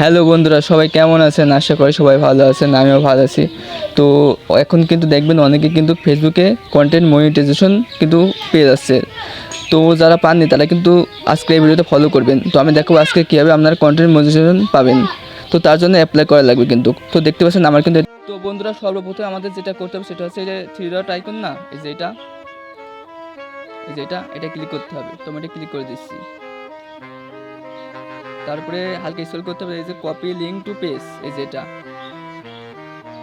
Hello বন্ধুরা, সবাই কেমন আছেন? আশা করি সবাই ভালো আছেন, আমিও ভালো আছি। তো এখন কিন্তু দেখবেন অনেকে কিন্তু ফেসবুকে কন্টেন্ট মনিটাইজেশন কিন্তু পেয়ে যাচ্ছে। তো যারা পাননি, তারা কিন্তু আজকে এই ভিডিওতে ফলো করবেন। তো আমি দেখো আজকে কীভাবে আপনারা কন্টেন্ট মনিটাইজেশন পাবেন। তো তার জন্য অ্যাপ্লাই করা লাগবে কিন্তু। তো দেখতে পাচ্ছেন আমার কিন্তু তো বন্ধুরা, সর্বপ্রথম আমাদের যেটা করতে হবে সেটা হচ্ছে এই যে থ্রি ডট আইকন না, এই যে এটা, এই যে এটা এটা ক্লিক করতে হবে। তো আমি এটা ক্লিক করে দিচ্ছি। তারপরে হালকা স্ক্রল করতে হবে, এই যে কপি লিঙ্ক টু পেজ এই যে এটা।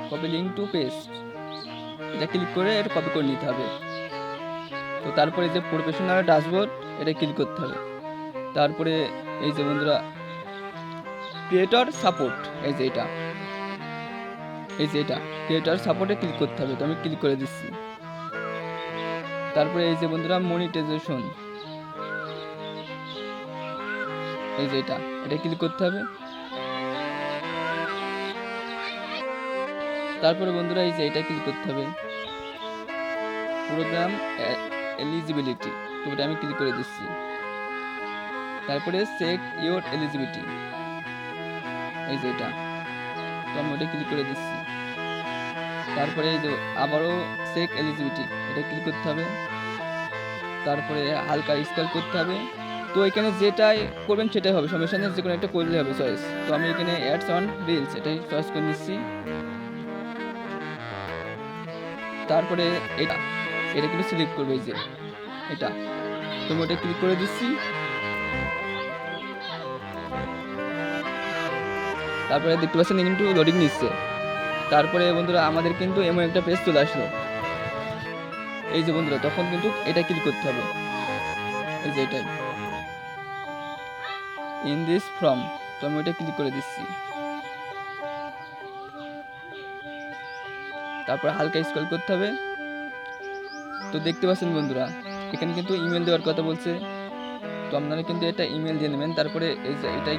কপি লিঙ্ক টু পেজ এটা ক্লিক করে এটা কপি করে নিতে হবে। তো তারপরে যে প্রফেশনাল ড্যাশবোর্ড এটা ক্লিক করতে হবে। তারপরে এই যে বন্ধুরা ক্রিয়েটর সাপোর্ট এই যে এটা। এই যে এটা ক্রিয়েটর সাপোর্টে ক্লিক করতে হবে, তো আমি ক্লিক করে দিচ্ছি। তারপরে এই যে বন্ধুরা মনিটাইজেশন এই যে এটা এটা ক্লিক করতে হবে। তারপরে বন্ধুরা এই যে এটা ক্লিক করতে হবে। প্রোগ্রাম এলিজিবিলিটি তো এটা আমি ক্লিক করে দিচ্ছি। তারপরে চেক ইওর এলিজিবিলিটি এই যে এটা। তো আমি ওটা ক্লিক করে দিচ্ছি। তারপরে এই যে আবারও চেক এলিজিবিলিটি এটা ক্লিক করতে হবে। তারপরে হালকা স্কল করতে হবে। তো এখানে যেটাই করবেন সেটাই হবে। সমস্যা যে কোনো একটা করলে হবে চয়েস তো আমি এখানে অ্যাডস অন রিলস এটাই চয়েস করে নিচ্ছি। তারপরে এটা এটা কিন্তু সিলেক্ট করবে যে, এটা। তো ওটা ক্লিক করে দিচ্ছি। তারপরে দেখতে পাচ্ছেন কিন্তু লোডিং নিচ্ছে। তারপরে বন্ধুরা, আমাদের কিন্তু এমন একটা পেজ চলে আসলো। এই যে বন্ধুরা, তখন কিন্তু এটা ক্লিক করতে হবে। এই যে এটাই ইন দিস ফর্ম, তো আমি ওটা ক্লিক করে দিচ্ছি। তারপর হালকা স্ক্রল করতে হবে। তো দেখতে পাচ্ছেন বন্ধুরা, এখানে কিন্তু ইমেল দেওয়ার কথা বলছে। তো আপনারা কিন্তু এটা ইমেল দিয়ে নেবেন, তারপরে এই যে এটাই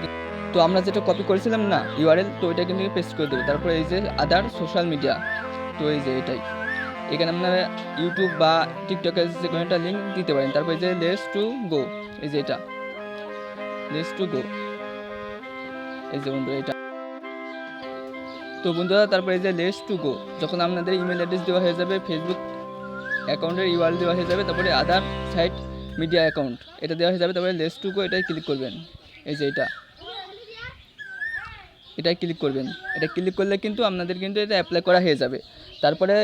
তো আমরা যেটা কপি করেছিলাম না ইউআরএল তো এটা কিন্তু পেস্ট করে দেবে। তারপরে এই যে আদার সোশ্যাল মিডিয়া তো এই যে এটাই। এখানে আপনারা ইউটিউব বা টিকটকের যে কোনো একটা লিঙ্ক দিতে পারেন। তারপর যে লেস টু গো, এই যে এটা। লেস টু গো এই যে বন্ধুরা, এটা। তো বন্ধুরা, তারপরে যে লেস টু গো যখন আপনাদের ইমেল অ্যাড্রেস দেওয়া হয়ে যাবে ফেসবুক অ্যাকাউন্টের ইউআরএল দেওয়া হয়ে যাবে, তারপরে আদার সাইট মিডিয়া অ্যাকাউন্ট এটা দেওয়া হয়ে যাবে, তারপরে লেস টু গো এটাই ক্লিক করবেন। এই যে এটা। এটাই ক্লিক করবেন। এটা ক্লিক করলে কিন্তু আপনাদের কিন্তু এটা অ্যাপ্লাই করা হয়ে যাবে। তারপরে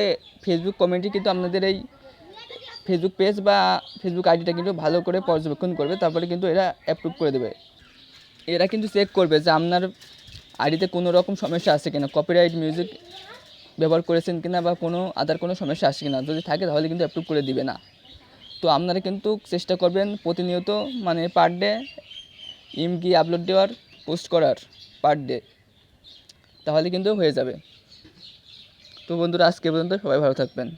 ফেসবুক কমিউনিটি কিন্তু আপনাদের এই ফেসবুক পেজ বা ফেসবুক আইডিটা কিন্তু ভালো করে পর্যবেক্ষণ করবে, তারপরে কিন্তু এরা অ্যাপ্রুভ করে দেবে। এরা কিন্তু চেক করবে যে আপনার আইডিতে কোনো রকম সমস্যা আছে কিনা কপিরাইট মিউজিক ব্যবহার করেছেন কিনা বা কোনো আদার কোনো সমস্যা আসে কিনা, যদি থাকে তাহলে কিন্তু অ্যাপ্রুভ করে দিবে না। তো আপনারা কিন্তু চেষ্টা করবেন প্রতিনিয়ত মানে পার ডে ইমকি আপলোড দেওয়ার পোস্ট করার পার ডে তাহলে কিন্তু হয়ে যাবে। তো বন্ধুরা আজকে পর্যন্ত সবাই ভালো থাকবেন।